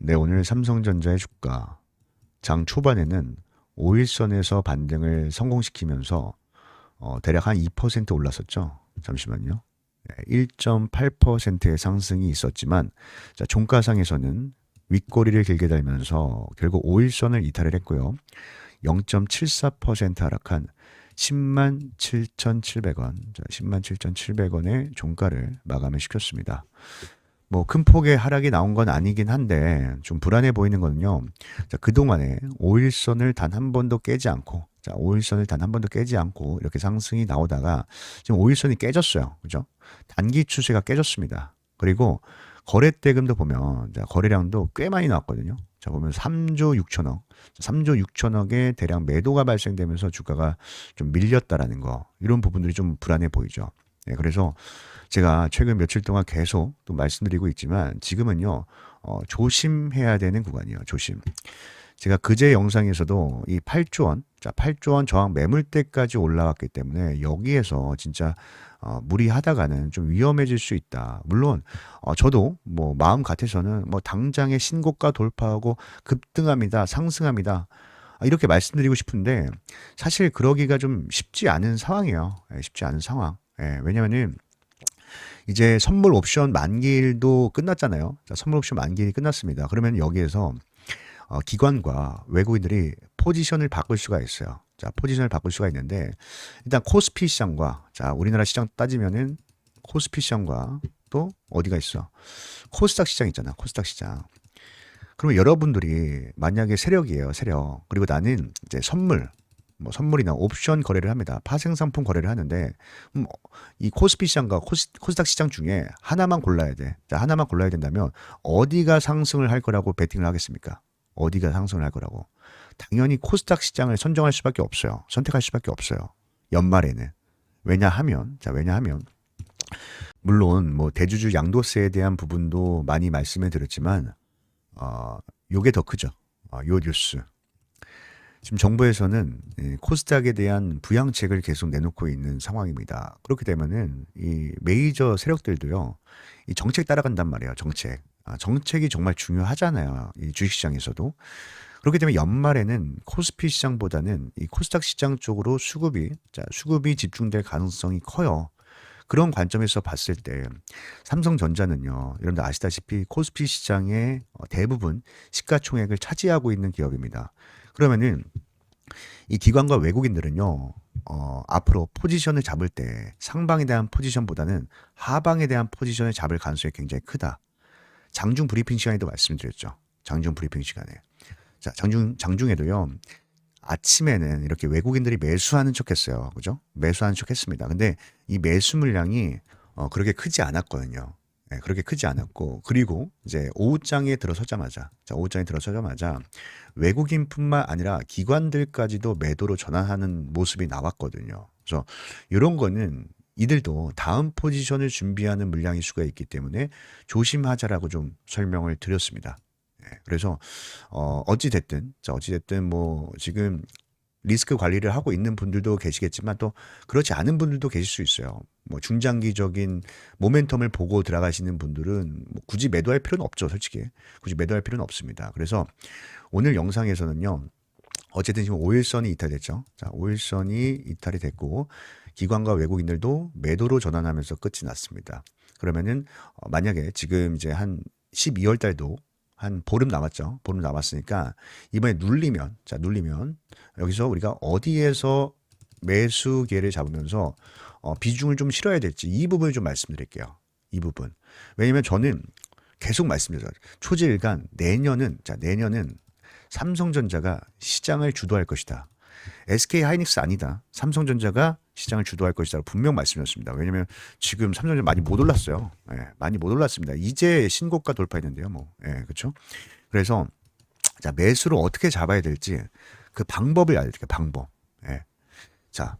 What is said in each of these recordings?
네, 오늘 삼성전자의 주가 장 초반에는 5일선에서 반등을 성공시키면서 어, 대략 한 2% 올랐었죠. 잠시만요. 네, 1.8%의 상승이 있었지만 자, 종가상에서는 윗꼬리를 길게 달면서 결국 5일선을 이탈을 했고요. 0.74% 하락한 10만 7,700원, 10만 7,700원의 종가를 마감을 시켰습니다. 뭐 큰 폭의 하락이 나온 건 아니긴 한데 좀 불안해 보이는 거는요. 자, 그동안에 5일선을 단 한 번도 깨지 않고 자, 5일선을 단 한 번도 깨지 않고 이렇게 상승이 나오다가 지금 5일선이 깨졌어요. 그죠? 단기 추세가 깨졌습니다. 그리고 거래 대금도 보면 자, 거래량도 꽤 많이 나왔거든요. 자, 보면 3조 6천억. 3조 6천억의 대량 매도가 발생되면서 주가가 좀 밀렸다라는 거. 이런 부분들이 좀 불안해 보이죠. 네, 그래서 제가 최근 며칠 동안 계속 또 말씀드리고 있지만 지금은요, 어, 조심해야 되는 구간이에요. 조심. 제가 그제 영상에서도 이 8조 원, 자, 8조 원 저항 매물대까지 올라왔기 때문에 여기에서 진짜 어, 무리하다가는 좀 위험해질 수 있다. 물론 어, 저도 뭐 마음 같아서는 뭐 당장의 신고가 돌파하고 급등합니다, 상승합니다. 아, 이렇게 말씀드리고 싶은데 사실 그러기가 좀 쉽지 않은 상황이에요. 예, 쉽지 않은 상황. 예, 왜냐면은 이제 선물 옵션 만기일도 끝났잖아요. 자, 선물 옵션 만기일이 끝났습니다. 그러면 여기에서 어, 기관과 외국인들이 포지션을 바꿀 수가 있어요. 자, 포지션을 바꿀 수가 있는데 일단 코스피 시장과 자, 우리나라 시장 따지면은 코스피 시장과 또 어디가 있어? 코스닥 시장 있잖아. 코스닥 시장. 그러면 여러분들이 만약에 세력이에요. 세력. 그리고 나는 이제 선물 뭐 선물이나 옵션 거래를 합니다. 파생 상품 거래를 하는데 음, 이 코스피 시장과 코스, 코스닥 시장 중에 하나만 골라야 돼. 자, 하나만 골라야 된다면 어디가 상승을 할 거라고 베팅을 하겠습니까? 어디가 상승을 할 거라고. 당연히 코스닥 시장을 선정할 수밖에 없어요. 선택할 수밖에 없어요. 연말에는. 왜냐하면, 자, 왜냐하면, 물론 뭐 대주주 양도세에 대한 부분도 많이 말씀을 드렸지만, 어, 요게 더 크죠. 어, 요 뉴스. 지금 정부에서는 이 코스닥에 대한 부양책을 계속 내놓고 있는 상황입니다. 그렇게 되면은 이 메이저 세력들도요, 이 정책 따라간단 말이에요. 정책. 아, 정책이 정말 중요하잖아요. 이 주식시장에서도. 그렇기 때문에 연말에는 코스피 시장보다는 이 코스닥 시장 쪽으로 수급이, 자, 수급이 집중될 가능성이 커요. 그런 관점에서 봤을 때 삼성전자는요, 여러분들 아시다시피 코스피 시장의 어, 대부분 시가총액을 차지하고 있는 기업입니다. 그러면은 이 기관과 외국인들은요, 어, 앞으로 포지션을 잡을 때 상방에 대한 포지션보다는 하방에 대한 포지션을 잡을 가능성이 굉장히 크다. 장중 브리핑 시간에도 말씀드렸죠. 장중 브리핑 시간에. 자, 장중, 장중에도요, 아침에는 이렇게 외국인들이 매수하는 척 했어요. 그죠? 매수하는 척 했습니다. 근데 이 매수 물량이 어, 그렇게 크지 않았거든요. 네, 그렇게 크지 않았고, 그리고 이제 오후장에 들어서자마자, 자, 오후장에 들어서자마자 외국인뿐만 아니라 기관들까지도 매도로 전환하는 모습이 나왔거든요. 그래서 이런 거는 이들도 다음 포지션을 준비하는 물량일 수가 있기 때문에 조심하자라고 좀 설명을 드렸습니다. 예, 그래서 어 어찌 됐든 자 어찌 됐든 뭐 지금 리스크 관리를 하고 있는 분들도 계시겠지만 또 그렇지 않은 분들도 계실 수 있어요. 뭐 중장기적인 모멘텀을 보고 들어가시는 분들은 뭐 굳이 매도할 필요는 없죠, 솔직히. 굳이 매도할 필요는 없습니다. 그래서 오늘 영상에서는요. 어쨌든 지금 5일선이 이탈됐죠. 자, 5일선이 이탈이 됐고 기관과 외국인들도 매도로 전환하면서 끝이 났습니다. 그러면은 어, 만약에 지금 이제 한 12월 달도 한 보름 남았죠. 보름 남았으니까 이번에 눌리면 자 눌리면 여기서 우리가 어디에서 매수 기회를 잡으면서 어, 비중을 좀 실어야 될지 이 부분을 좀 말씀드릴게요. 이 부분. 왜냐면 저는 계속 말씀드려요. 초지일간 내년은 자 내년은 삼성전자가 시장을 주도할 것이다. SK 하이닉스 아니다. 삼성전자가 시장을 주도할 것이다. 분명 말씀드렸습니다. 왜냐면 지금 삼성전자 많이 못 올랐어요. 예, 많이 못 올랐습니다. 이제 신고가 돌파했는데요. 뭐, 예, 그렇죠. 그래서 자 매수를 어떻게 잡아야 될지 그 방법을 알려드릴게요. 방법. 예. 자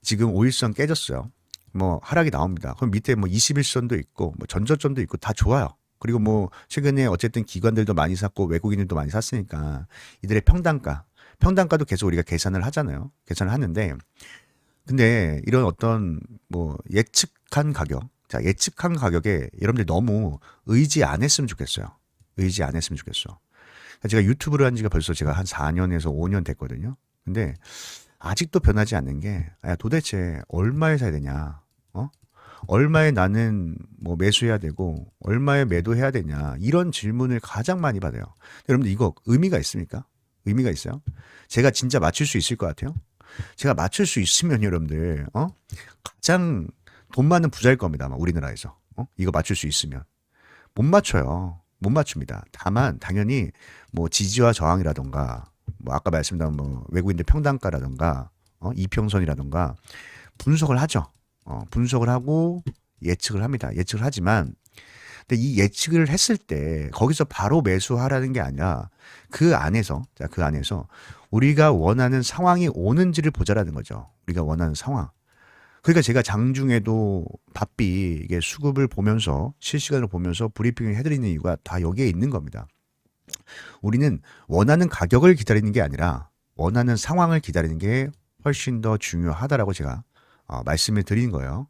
지금 5일선 깨졌어요. 뭐 하락이 나옵니다. 그럼 밑에 뭐 21선도 있고 뭐 전저점도 있고 다 좋아요. 그리고 뭐 최근에 어쨌든 기관들도 많이 샀고 외국인들도 많이 샀으니까 이들의 평단가 평단가도 계속 우리가 계산을 하잖아요. 계산을 하는데 근데 이런 어떤 뭐 예측한 가격, 자 예측한 가격에 여러분들 너무 의지 안 했으면 좋겠어요. 의지 안 했으면 좋겠어. 제가 유튜브를 한 지가 벌써 제가 한 4년에서 5년 됐거든요. 근데 아직도 변하지 않는 게, 야, 도대체 얼마에 사야 되냐? 어? 얼마에 나는 뭐 매수해야 되고, 얼마에 매도해야 되냐? 이런 질문을 가장 많이 받아요. 여러분들 이거 의미가 있습니까? 의미가 있어요? 제가 진짜 맞출 수 있을 것 같아요? 제가 맞출 수 있으면 여러분들, 어? 가장 돈 많은 부자일 겁니다. 아마 우리나라에서. 어? 이거 맞출 수 있으면. 못 맞춰요. 못 맞춥니다. 다만, 당연히 뭐 지지와 저항이라던가, 뭐 아까 말씀드린 뭐 외국인들 평단가라던가, 어? 이평선이라던가, 분석을 하죠. 어, 분석을 하고 예측을 합니다. 예측을 하지만, 근데 이 예측을 했을 때 거기서 바로 매수하라는 게 아니라 그 안에서, 자, 그 안에서 우리가 원하는 상황이 오는지를 보자라는 거죠. 우리가 원하는 상황. 그러니까 제가 장중에도 바삐 이게 수급을 보면서 실시간으로 보면서 브리핑을 해드리는 이유가 다 여기에 있는 겁니다. 우리는 원하는 가격을 기다리는 게 아니라 원하는 상황을 기다리는 게 훨씬 더 중요하다라고 제가 어, 말씀을 드린 거예요.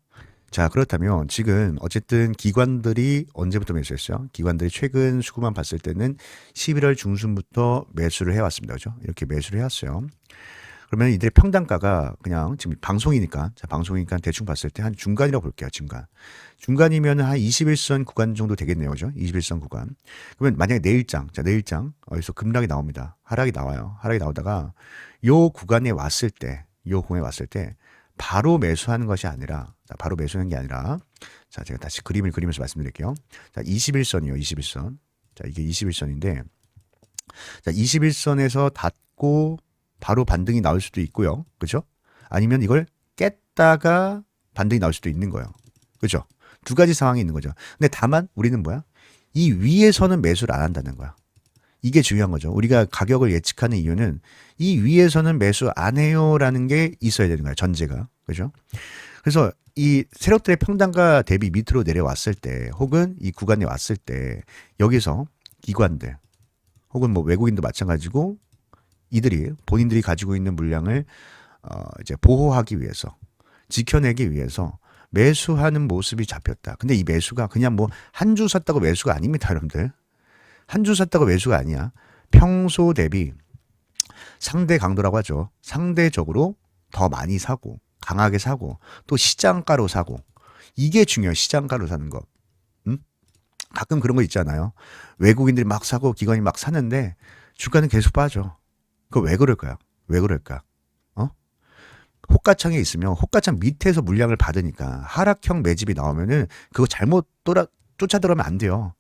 자, 그렇다면 지금 어쨌든 기관들이 언제부터 매수했어요? 기관들이 최근 수급만 봤을 때는 11월 중순부터 매수를 해왔습니다. 그죠? 이렇게 매수를 해왔어요. 그러면 이들의 평단가가 그냥 지금 방송이니까, 자, 방송이니까 대충 봤을 때 한 중간이라고 볼게요. 중간. 중간이면 한 21선 구간 정도 되겠네요. 그죠? 21선 구간. 그러면 만약에 내일장, 자, 내일장, 어디서 급락이 나옵니다. 하락이 나와요. 하락이 나오다가 요 구간에 왔을 때, 요 공에 왔을 때 바로 매수하는 것이 아니라, 자, 바로 매수하는 게 아니라, 자, 제가 다시 그림을 그리면서 말씀드릴게요. 자, 21선이요, 21선. 자, 이게 21선인데, 자, 21선에서 닫고 바로 반등이 나올 수도 있고요. 그죠? 아니면 이걸 깼다가 반등이 나올 수도 있는 거예요. 그죠? 두 가지 상황이 있는 거죠. 근데 다만 우리는 뭐야? 이 위에서는 매수를 안 한다는 거야. 이게 중요한 거죠. 우리가 가격을 예측하는 이유는 이 위에서는 매수 안 해요라는 게 있어야 되는 거야. 전제가. 그죠? 그래서 이 세력들의 평단가 대비 밑으로 내려왔을 때 혹은 이 구간에 왔을 때 여기서 기관들 혹은 뭐 외국인도 마찬가지고 이들이 본인들이 가지고 있는 물량을 어 이제 보호하기 위해서 지켜내기 위해서 매수하는 모습이 잡혔다. 근데 이 매수가 그냥 뭐 한 주 샀다고 매수가 아닙니다, 여러분들. 한 주 샀다고 매수가 아니야. 평소 대비 상대 강도라고 하죠. 상대적으로 더 많이 사고 강하게 사고 또 시장가로 사고 이게 중요해요. 시장가로 사는 거. 음? 가끔 그런 거 있잖아요. 외국인들이 막 사고 기관이 막 사는데 주가는 계속 빠져. 그거 왜 그럴까요? 왜 그럴까? 어? 호가창에 있으면 호가창 밑에서 물량을 받으니까 하락형 매집이 나오면은 그거 잘못 돌아 쫓아 들어가면 안 돼요.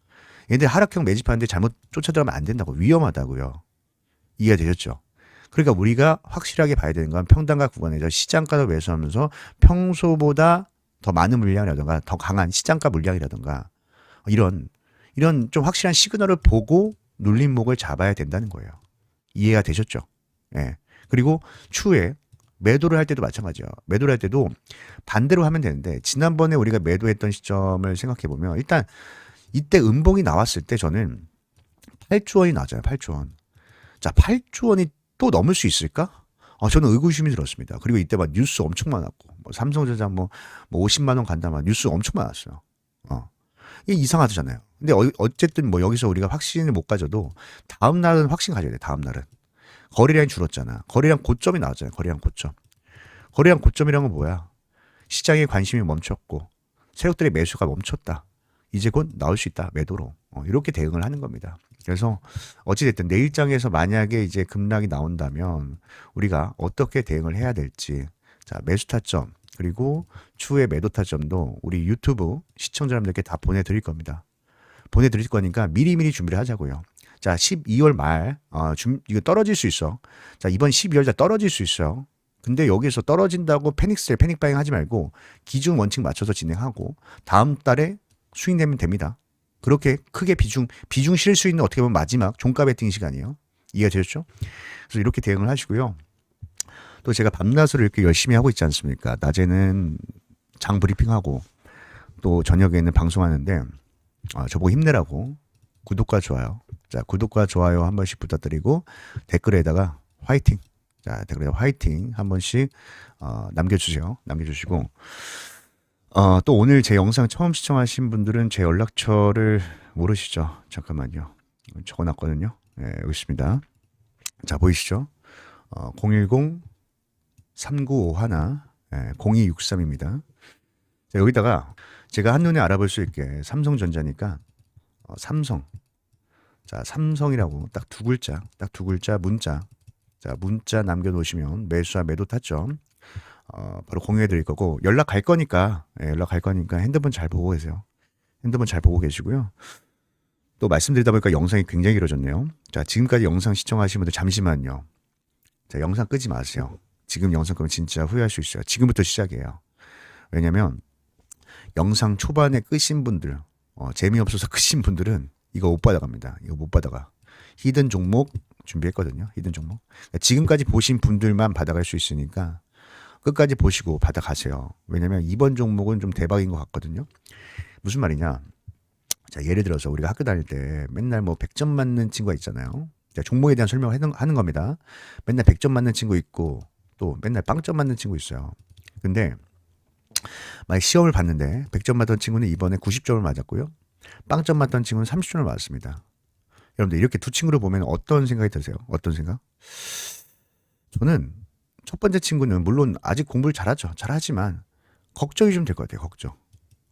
얘들 하락형 매집하는데 잘못 쫓아들어가면 안 된다고 위험하다고요. 이해가 되셨죠? 그러니까 우리가 확실하게 봐야 되는 건 평단가 구간에서 시장가로 매수하면서 평소보다 더 많은 물량이라든가 더 강한 시장가 물량이라든가 이런 이런 좀 확실한 시그널을 보고 눌림목을 잡아야 된다는 거예요. 이해가 되셨죠? 예. 그리고 추후에 매도를 할 때도 마찬가지예요. 매도를 할 때도 반대로 하면 되는데 지난번에 우리가 매도했던 시점을 생각해 보면 일단 이때 음봉이 나왔을 때 저는 8조 원이 나왔잖아요. 8조 원. 자, 8조 원이 또 넘을 수 있을까? 어, 저는 의구심이 들었습니다. 그리고 이때 막 뉴스 엄청 많았고, 뭐 삼성전자 뭐, 뭐 50만 원 간다만 뉴스 엄청 많았어요. 어. 이게 이상하잖아요. 근데 어, 어쨌든 뭐 여기서 우리가 확신을 못 가져도 다음 날은 확신 가져야 돼. 다음 날은. 거래량이 줄었잖아. 거래량 고점이 나왔잖아요. 거래량 고점. 거래량 고점이란 건 뭐야? 시장에 관심이 멈췄고 세력들의 매수가 멈췄다. 이제 곧 나올 수 있다. 매도로. 어, 이렇게 대응을 하는 겁니다. 그래서 어찌됐든 내일장에서 만약에 이제 급락이 나온다면 우리가 어떻게 대응을 해야 될지 자 매수 타점 그리고 추후의 매도 타점도 우리 유튜브 시청자 여러분들께 다 보내드릴 겁니다. 보내드릴 거니까 미리미리 준비를 하자고요. 자, 12월 말, 어, 좀, 이거 떨어질 수 있어. 자, 이번 12월 달 떨어질 수 있어요. 근데 여기서 떨어진다고 패닉셀, 패닉바잉 하지 말고 기준 원칙 맞춰서 진행하고 다음 달에 수익 내면 됩니다. 그렇게 크게 비중, 비중 실수 있는 어떻게 보면 마지막 종가 베팅 시간이에요. 이해가 되셨죠? 그래서 이렇게 대응을 하시고요. 또 제가 밤낮으로 이렇게 열심히 하고 있지 않습니까? 낮에는 장 브리핑하고 또 저녁에는 방송하는데 아, 저보고 힘내라고 구독과 좋아요. 자, 구독과 좋아요 한 번씩 부탁드리고 댓글에다가 화이팅. 자, 댓글에 화이팅 한 번씩 어, 남겨주세요. 남겨주시고 어, 또 오늘 제 영상 처음 시청하신 분들은 제 연락처를 모르시죠? 잠깐만요. 적어놨거든요. 예, 여기 있습니다. 자, 보이시죠? 어, 010 3951 예, 0263입니다. 자, 여기다가 제가 한눈에 알아볼 수 있게 삼성전자니까 어, 삼성. 자, 삼성이라고 딱 두 글자, 딱 두 글자 문자. 자, 문자 남겨놓으시면 매수와 매도 타점 어, 바로 공유해 드릴 거고 연락 갈 거니까 예, 연락 갈 거니까 핸드폰 잘 보고 계세요. 핸드폰 잘 보고 계시고요. 또 말씀드리다 보니까 영상이 굉장히 길어졌네요. 자, 지금까지 영상 시청하신 분들 잠시만요. 자, 영상 끄지 마세요. 지금 영상 끄면 진짜 후회할 수 있어요. 지금부터 시작이에요. 왜냐면 영상 초반에 끄신 분들, 어, 재미없어서 끄신 분들은 이거 못 받아갑니다. 이거 못 받아가. 히든 종목 준비했거든요. 히든 종목. 그러니까 지금까지 보신 분들만 받아갈 수 있으니까 끝까지 보시고 받아가세요. 왜냐면 이번 종목은 좀 대박인 것 같거든요. 무슨 말이냐. 자, 예를 들어서 우리가 학교 다닐 때 맨날 뭐 100점 맞는 친구가 있잖아요. 자, 종목에 대한 설명을 하는, 겁니다. 맨날 100점 맞는 친구 있고 또 맨날 빵점 맞는 친구 있어요. 근데 만약 시험을 봤는데 100점 맞던 친구는 이번에 90점을 맞았고요. 빵점 맞던 친구는 30점을 맞았습니다. 여러분들 이렇게 두 친구를 보면 어떤 생각이 드세요? 어떤 생각? 저는 첫 번째 친구는 물론 아직 공부를 잘하죠. 잘하지만 걱정이 좀 될 것 같아요. 걱정.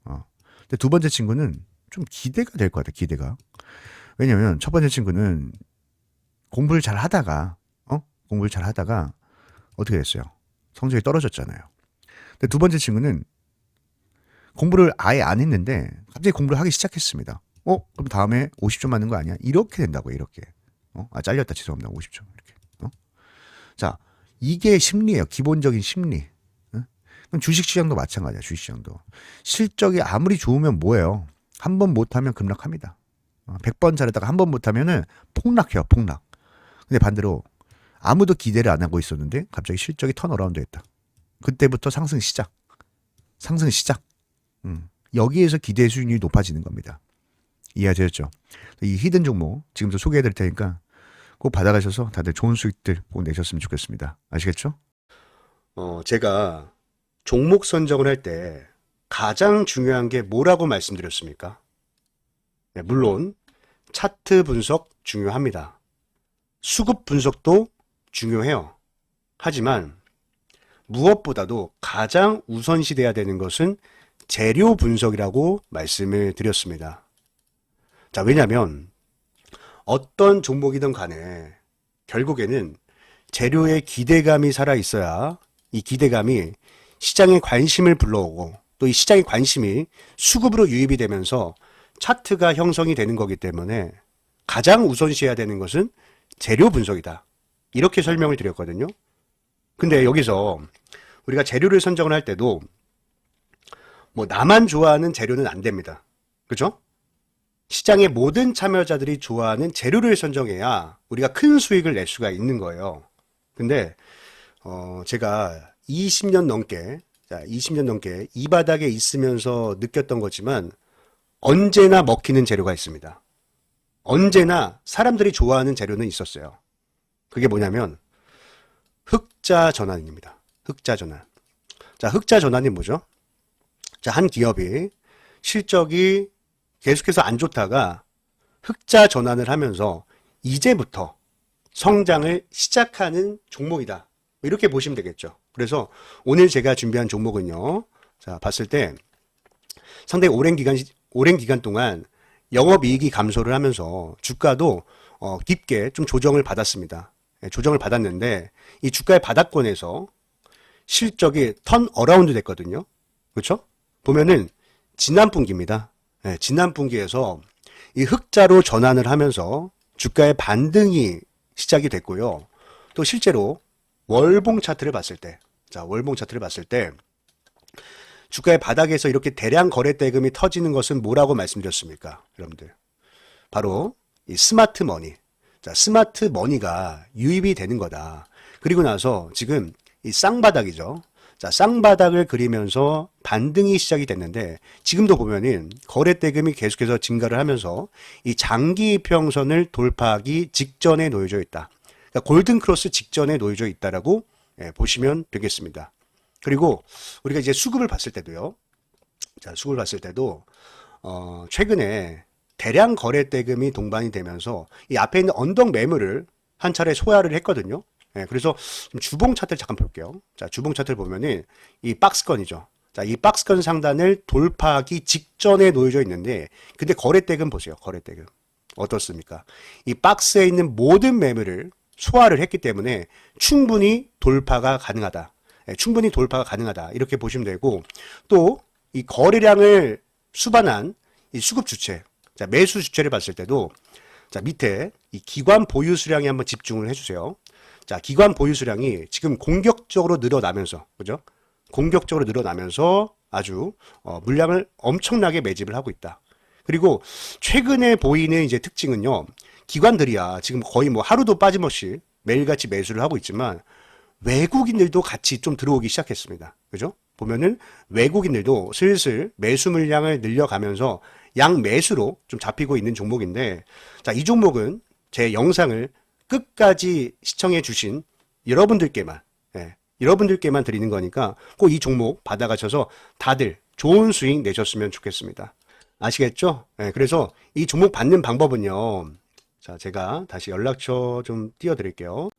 어. 근데 두 번째 친구는 좀 기대가 될 것 같아요. 기대가. 왜냐면 첫 번째 친구는 공부를 잘 하다가 어? 공부를 잘 하다가 어떻게 됐어요? 성적이 떨어졌잖아요. 근데 두 번째 친구는 공부를 아예 안 했는데 갑자기 공부를 하기 시작했습니다. 어? 그럼 다음에 50점 맞는 거 아니야? 이렇게 된다고 이렇게. 어? 아 잘렸다 죄송합니다. 50점 이렇게. 어? 자 이게 심리예요. 기본적인 심리. 어? 그럼 주식시장도 마찬가지야. 주식시장도 실적이 아무리 좋으면 뭐예요? 한 번 못하면 급락합니다. 어, 100번 잘하다가 한 번 못하면은 폭락해요. 폭락. 근데 반대로 아무도 기대를 안 하고 있었는데 갑자기 실적이 턴어라운드 했다. 그때부터 상승 시작. 상승 시작. 음. 여기에서 기대 수준이 높아지는 겁니다. 이해하셨죠? 이 히든 종목 지금도 소개해 드릴 테니까 꼭 받아가셔서 다들 좋은 수익들 꼭 내셨으면 좋겠습니다. 아시겠죠? 어, 제가 종목 선정을 할 때 가장 중요한 게 뭐라고 말씀드렸습니까? 네, 물론 차트 분석 중요합니다. 수급 분석도 중요해요. 하지만 무엇보다도 가장 우선시 돼야 되는 것은 재료 분석이라고 말씀을 드렸습니다. 자, 왜냐면 어떤 종목이든 간에 결국에는 재료에 기대감이 살아 있어야 이 기대감이 시장의 관심을 불러오고 또 이 시장의 관심이 수급으로 유입이 되면서 차트가 형성이 되는 거기 때문에 가장 우선시해야 되는 것은 재료 분석이다. 이렇게 설명을 드렸거든요. 근데 여기서 우리가 재료를 선정을 할 때도 뭐 나만 좋아하는 재료는 안 됩니다. 그죠? 시장의 모든 참여자들이 좋아하는 재료를 선정해야 우리가 큰 수익을 낼 수가 있는 거예요. 근데 어 제가 20년 넘게 자, 20년 넘게 이 바닥에 있으면서 느꼈던 거지만 언제나 먹히는 재료가 있습니다. 언제나 사람들이 좋아하는 재료는 있었어요. 그게 뭐냐면 흑자 전환입니다. 흑자 전환. 자, 흑자 전환이 뭐죠? 자, 한 기업이 실적이 계속해서 안 좋다가 흑자 전환을 하면서 이제부터 성장을 시작하는 종목이다. 이렇게 보시면 되겠죠. 그래서 오늘 제가 준비한 종목은요. 자, 봤을 때 상당히 오랜 기간, 오랜 기간 동안 영업이익이 감소를 하면서 주가도 어, 깊게 좀 조정을 받았습니다. 예, 조정을 받았는데 이 주가의 바닥권에서 실적이 턴 어라운드 됐거든요. 그렇죠? 보면은 지난 분기입니다. 예, 지난 분기에서 이 흑자로 전환을 하면서 주가의 반등이 시작이 됐고요. 또 실제로 월봉 차트를 봤을 때, 자, 월봉 차트를 봤을 때, 주가의 바닥에서 이렇게 대량 거래 대금이 터지는 것은 뭐라고 말씀드렸습니까? 여러분들. 바로 이 스마트 머니. 자, 스마트 머니가 유입이 되는 거다. 그리고 나서 지금 이 쌍바닥이죠. 자, 쌍바닥을 그리면서 반등이 시작이 됐는데 지금도 보면은 거래 대금이 계속해서 증가를 하면서 이 장기 이평선을 돌파하기 직전에 놓여져 있다. 그러니까 골든 크로스 직전에 놓여져 있다라고 예, 보시면 되겠습니다. 그리고 우리가 이제 수급을 봤을 때도요. 자, 수급을 봤을 때도 어, 최근에 대량 거래 대금이 동반이 되면서 이 앞에 있는 언덕 매물을 한 차례 소화를 했거든요. 예, 그래서 좀 주봉 차트를 잠깐 볼게요. 자, 주봉 차트를 보면은 이 박스건이죠. 자, 이 박스건 상단을 돌파하기 직전에 놓여져 있는데, 근데 거래 대금 보세요. 거래 대금. 어떻습니까? 이 박스에 있는 모든 매물을 소화를 했기 때문에 충분히 돌파가 가능하다. 예, 충분히 돌파가 가능하다. 이렇게 보시면 되고, 또 이 거래량을 수반한 이 수급 주체, 자, 매수 주체를 봤을 때도 자, 밑에 이 기관 보유 수량에 한번 집중을 해주세요. 자, 기관 보유 수량이 지금 공격적으로 늘어나면서, 그죠? 공격적으로 늘어나면서 아주 어, 물량을 엄청나게 매집을 하고 있다. 그리고 최근에 보이는 이제 특징은요, 기관들이야 지금 거의 뭐 하루도 빠짐없이 매일같이 매수를 하고 있지만 외국인들도 같이 좀 들어오기 시작했습니다. 그죠? 보면은 외국인들도 슬슬 매수 물량을 늘려가면서 양 매수로 좀 잡히고 있는 종목인데, 자, 이 종목은 제 영상을 끝까지 시청해 주신 여러분들께만, 예, 여러분들께만 드리는 거니까 꼭 이 종목 받아가셔서 다들 좋은 수익 내셨으면 좋겠습니다. 아시겠죠? 예, 그래서 이 종목 받는 방법은요. 자, 제가 다시 연락처 좀 띄워드릴게요.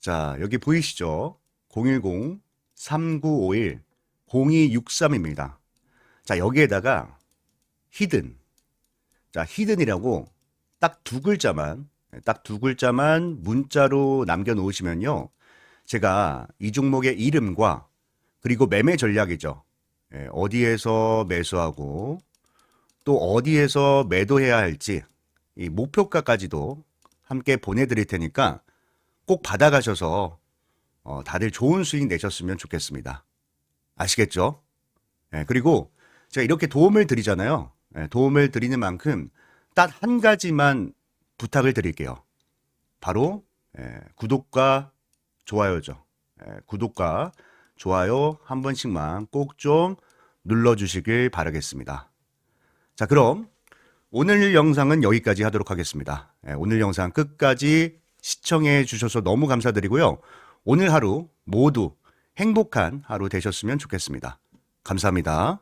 자, 여기 보이시죠? 010-3951-0263입니다. 자, 여기에다가 히든. 자, 히든이라고 딱 두 글자만, 딱 두 글자만 문자로 남겨놓으시면요. 제가 이 종목의 이름과 그리고 매매 전략이죠. 예, 어디에서 매수하고 또 어디에서 매도해야 할지 이 목표가까지도 함께 보내드릴 테니까 꼭 받아가셔서 어, 다들 좋은 수익 내셨으면 좋겠습니다. 아시겠죠? 예, 그리고 제가 이렇게 도움을 드리잖아요. 예, 도움을 드리는 만큼 딱 한 가지만 부탁을 드릴게요. 바로 예, 구독과 좋아요죠. 예, 구독과 좋아요 한 번씩만 꼭 좀 눌러주시길 바라겠습니다. 자, 그럼 오늘 영상은 여기까지 하도록 하겠습니다. 예, 오늘 영상 끝까지 시청해 주셔서 너무 감사드리고요. 오늘 하루 모두 행복한 하루 되셨으면 좋겠습니다. 감사합니다.